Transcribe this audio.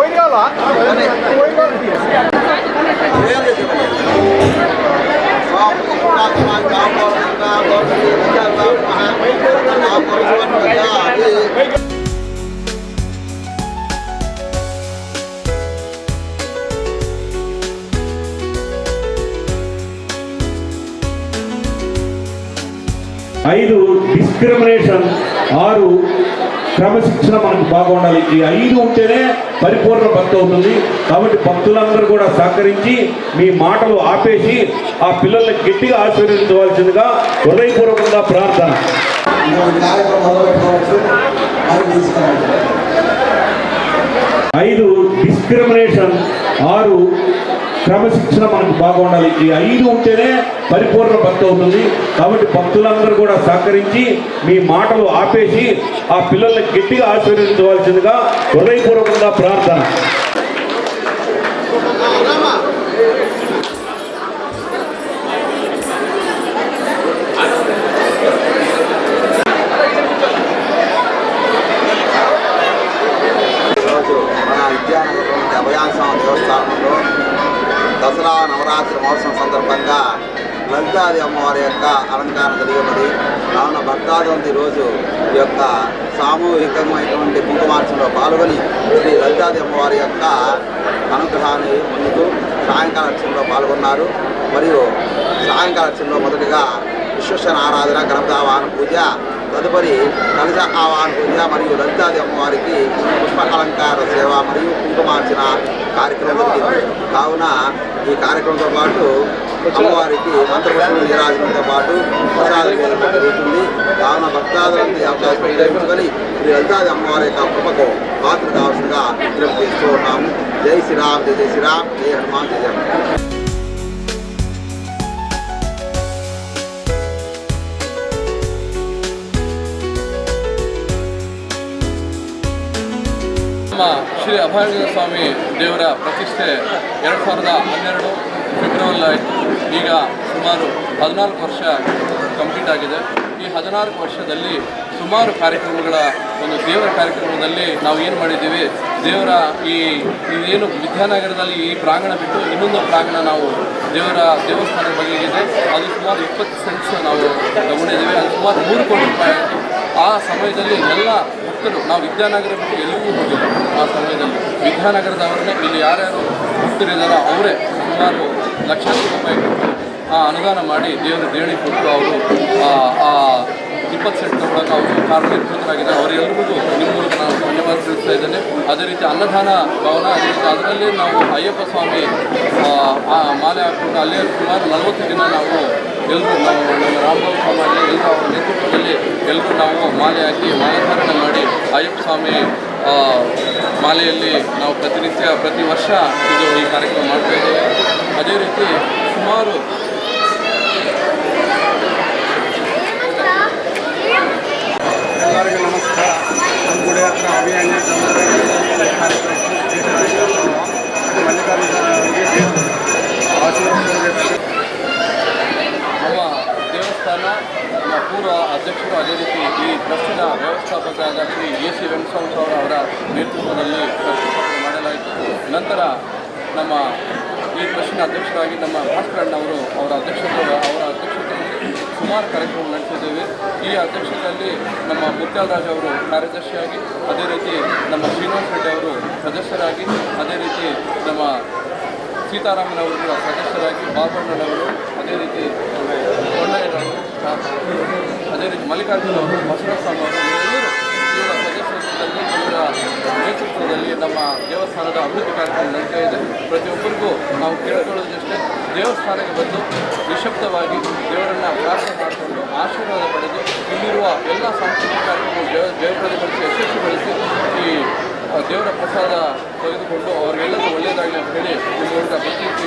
Oynayalım. Oynayalım. ఐదు డిస్క్రిమినేషన్ ఆరు క్రమశిక్షణ మనకు బాగుండాలి. ఈ ఐదు ఉంటేనే పరిపూర్ణ భక్తి అవుతుంది. కాబట్టి భక్తులందరూ కూడా సహకరించి మీ మాటలు ఆపేసి ఆ పిల్లల్ని గట్టిగా ఆశీర్వదించవలసిందిగా హృదయపూర్వకంగా ప్రార్థన. ఐదు డిస్క్రిమినేషన్. ఆరు క్రమశిక్షణ మనకు బాగుండాలి. ఈ ఐదు ఉంటేనే పరిపూర్ణ భక్తి అవుతుంది. కాబట్టి భక్తులందరూ కూడా సహకరించి మీ మాటలు ఆపేసి ఆ పిల్లల్ని గట్టిగా ఆశీర్వదించవలసిందిగా హృదయపూర్వకంగా ప్రార్థన. ఈరోజు మన విద్యానగరం అభయాంశం దేవస్థానంలో దసరా నవరాత్రి మహోత్సవం సందర్భంగా లలితాది అమ్మవారి యొక్క అలంకారం జరిగినది. కావున భక్తాదంతి రోజు ఈ యొక్క సామూహికమైనటువంటి కుంకుమార్చనలో పాల్గొని శ్రీ లలితాది అమ్మవారి యొక్క అనుగ్రహాన్ని పొందుతూ సాయంకాల పాల్గొన్నారు. మరియు సాయంకాల మొదటిగా విశ్వసన ఆరాధన గణపతావాహన పూజ తదుపరి లలిత ఆవాహన పూజ మరియు లలితాది అమ్మవారికి పుష్ప అలంకార సేవ మరియు కుంకుమార్చన కార్యక్రమం జరిగింది. కావున ఈ కార్యక్రమంతో పాటు అమ్మవారికి మంత్రపుష్పం నీరాజనంతో పాటు ప్రసాదం జరుగుతుంది. కావున భక్తాదులంతా అవకాశం ఉపయోగించుకొని శ్రీ లలితాది అమ్మవారి యొక్క కృపకు పాత్ర కావాల్సిందిగా విజ్ఞప్తి చేస్తూ ఉన్నాము. జై శ్రీరామ్ జై జై శ్రీరామ్ జై హనుమాన్ జై ನಮ್ಮ ಶ್ರೀ ಅಭಯಾಂಜನ ಸ್ವಾಮಿ ದೇವರ ಪ್ರತಿಷ್ಠೆ ಎರಡು ಸಾವಿರದ ಹನ್ನೆರಡು ಫೆಬ್ರವರಿ ಆಯಿತು ಈಗ ಸುಮಾರು ಹದಿನಾಲ್ಕು ವರ್ಷ ಕಂಪ್ಲೀಟ್ ಆಗಿದೆ. ಈ ಹದಿನಾಲ್ಕು ವರ್ಷದಲ್ಲಿ ಸುಮಾರು ಕಾರ್ಯಕ್ರಮಗಳ ಒಂದು ದೇವರ ಕಾರ್ಯಕ್ರಮದಲ್ಲಿ ನಾವು ಏನು ಮಾಡಿದ್ದೀವಿ? ದೇವರ ಈ ಏನು ವಿದ್ಯಾನಗರದಲ್ಲಿ ಈ ಪ್ರಾಂಗಣ ಬಿಟ್ಟು ಇನ್ನೊಂದು ಪ್ರಾಂಗಣ ನಾವು ದೇವರ ದೇವಸ್ಥಾನದ ಬಗ್ಗೆ ಇದೆ. ಅದು ಸುಮಾರು ಇಪ್ಪತ್ತು ಸೆಂಟ್ಸ್ ನಾವು ತಗೊಂಡಿದ್ದೀವಿ ಅದು ಸುಮಾರು ಮೂರು ಕೋಟಿ ರೂಪಾಯಿ. ಆ ಸಮಯದಲ್ಲಿ ಎಲ್ಲ ಭಕ್ತರು, ನಾವು ವಿದ್ಯಾನಗರ ಬಿಟ್ಟು ಎಲ್ಲಿಗೂ ಹೋಗಿಲ್ಲ ಆ ಸಮಯದಲ್ಲಿ. ವಿದ್ಯಾನಗರದವರನ್ನೇ ಇಲ್ಲಿ ಯಾರ್ಯಾರು ಭಕ್ತರಿದ್ದಾರೋ ಅವರೇ ಸುಮಾರು ಲಕ್ಷಾಂತರ ರೂಪಾಯಿ ಕೊಟ್ಟು ಆ ಅನುದಾನ ಮಾಡಿ ದೇವರ ದೇಣಿ ಕೊಟ್ಟು ಅವರು ಆ ಇಪ್ಪತ್ತು ಸೆಂಟ್ ತಗೊಳ್ಳೋಕೆ ಅವರು ಕಾರಣೀಭೂತರಾಗಿದ್ದಾರೆ ಅವರೆಲ್ಲರಿಗೂ ನಿಮ್ಮ ಮೂಲಕ ನಾನು ಧನ್ಯವಾದ ತಿಳಿಸ್ತಾ ಇದ್ದೇನೆ. ಅದೇ ರೀತಿ ಅನ್ನದಾನ ಭವನ ಅದೇ ರೀತಿ ಅದರಲ್ಲಿ ನಾವು ಅಯ್ಯಪ್ಪ ಸ್ವಾಮಿ ಮಾಲೆ ಹಾಕ್ಕೊಂಡು ಅಲ್ಲೇ ಸುಮಾರು ನಲವತ್ತು ದಿನ ನಾವು ಎಲ್ಲರೂ ನಾವು ನಮ್ಮ ರಾಮಭಾವ ಸ್ವಾಮಿ ಎಲ್ಲರೂ ಅವರ ನೇತೃತ್ವದಲ್ಲಿ ಎಲ್ಲರೂ ನಾವು ಮಾಲೆ ಹಾಕಿ ಅಯ್ಯಪ್ಪ ಸ್ವಾಮಿ ಮಾಲೆಯಲ್ಲಿ ನಾವು ಪ್ರತಿನಿತ್ಯ ಪ್ರತಿ ವರ್ಷ ಇದು ಈ ಕಾರ್ಯಕ್ರಮ ಮಾಡ್ತಾ ಅದೇ ರೀತಿ ಸುಮಾರು ಎಲ್ಲರಿಗೂ ನಮಸ್ಕಾರ ನಮ್ಮ ಗುಡಿ ಹತ್ರ ಅಭಿಯಾನ ಮಲ್ಲಿಕಾರ್ಜುನ ಆಶೀರ್ವಾದ ನಮ್ಮ ದೇವಸ್ಥಾನ ನಮ್ಮ ಪೂರ್ವ ರೀತಿ ಈ ಟ್ರಸ್ಟಿನ ವ್ಯವಸ್ಥಾಪಕರಾದ ಶ್ರೀ ಎ ಸಿ ವೆಂಕಟಸ್ವಾಮಿ ಅವರು ಅವರ ನೇತೃತ್ವದಲ್ಲಿ ಟ್ರಸ್ಟ್ ಮಾಡಲಾಯಿತು. ನಂತರ ನಮ್ಮ ಈ ಟ್ರಸ್ಟಿನ ಅಧ್ಯಕ್ಷರಾಗಿ ನಮ್ಮ ಭಾಸ್ಕರಣ್ಣವರು ಅವರ ಅಧ್ಯಕ್ಷತೆ ಅವರ ಅಧ್ಯಕ್ಷತೆಯಲ್ಲಿ ಸುಮಾರು ಕಾರ್ಯಕ್ರಮ ನಡೆಸಿದ್ದೇವೆ. ಈ ಅಧ್ಯಕ್ಷತೆಯಲ್ಲಿ ನಮ್ಮ ಮುತ್ಯಾಲರಾಜ್ ಅವರು ಕಾರ್ಯದರ್ಶಿಯಾಗಿ, ಅದೇ ರೀತಿ ನಮ್ಮ ಶ್ರೀನಿವಾಸ ರೆಡ್ಡಿ ಅವರು ಸದಸ್ಯರಾಗಿ, ಅದೇ ರೀತಿ ನಮ್ಮ ಸೀತಾರಾಮನವರು ಕೂಡ ಸದಸ್ಯರಾಗಿ, ಬಾಬಣ್ಣನವರು, ಅದೇ ರೀತಿ ಅದೇ ರೀತಿ ಮಲ್ಲಿಕಾರ್ಜುನ ಅವರು ಬಸವರಾಜ ಸ್ವಾಮಿ ಅವರು ಇವರ ಸದಸ್ಯತ್ವದಲ್ಲಿ ಇವರ ನೇತೃತ್ವದಲ್ಲಿ ನಮ್ಮ ದೇವಸ್ಥಾನದ ಅಭಿವೃದ್ಧಿ ಕಾರ್ಯಕ್ರಮ ನಡೀತಾ ಇದೆ. ಪ್ರತಿಯೊಬ್ಬರಿಗೂ ನಾವು ಕೇಳಿಕೊಳ್ಳೋದಷ್ಟೇ ದೇವಸ್ಥಾನಕ್ಕೆ ಬಂದು ನಿಶಬ್ದವಾಗಿ ದೇವರನ್ನ ಪ್ರಾರ್ಥನೆ ಮಾಡಿಕೊಂಡು ಆಶೀರ್ವಾದ ಪಡೆದು ಇಲ್ಲಿರುವ ಎಲ್ಲ ಸಾಂಸ್ಕೃತಿಕ ಕಾರ್ಯಕ್ರಮ ದೇವ ದೇವಪ್ರದೆಗಳಿಸಿ ಬೆಳೆಸಿ ಈ ದೇವರ ಪ್ರಸಾದ ತೆಗೆದುಕೊಂಡು ಅವರಿಗೆಲ್ಲರೂ ಒಳ್ಳೆಯದಾಗಲಿ ಅಂತ ಹೇಳಿ ನಿಮ್ಮ ಮೂಲಕ ಬರ್ತೀವಿ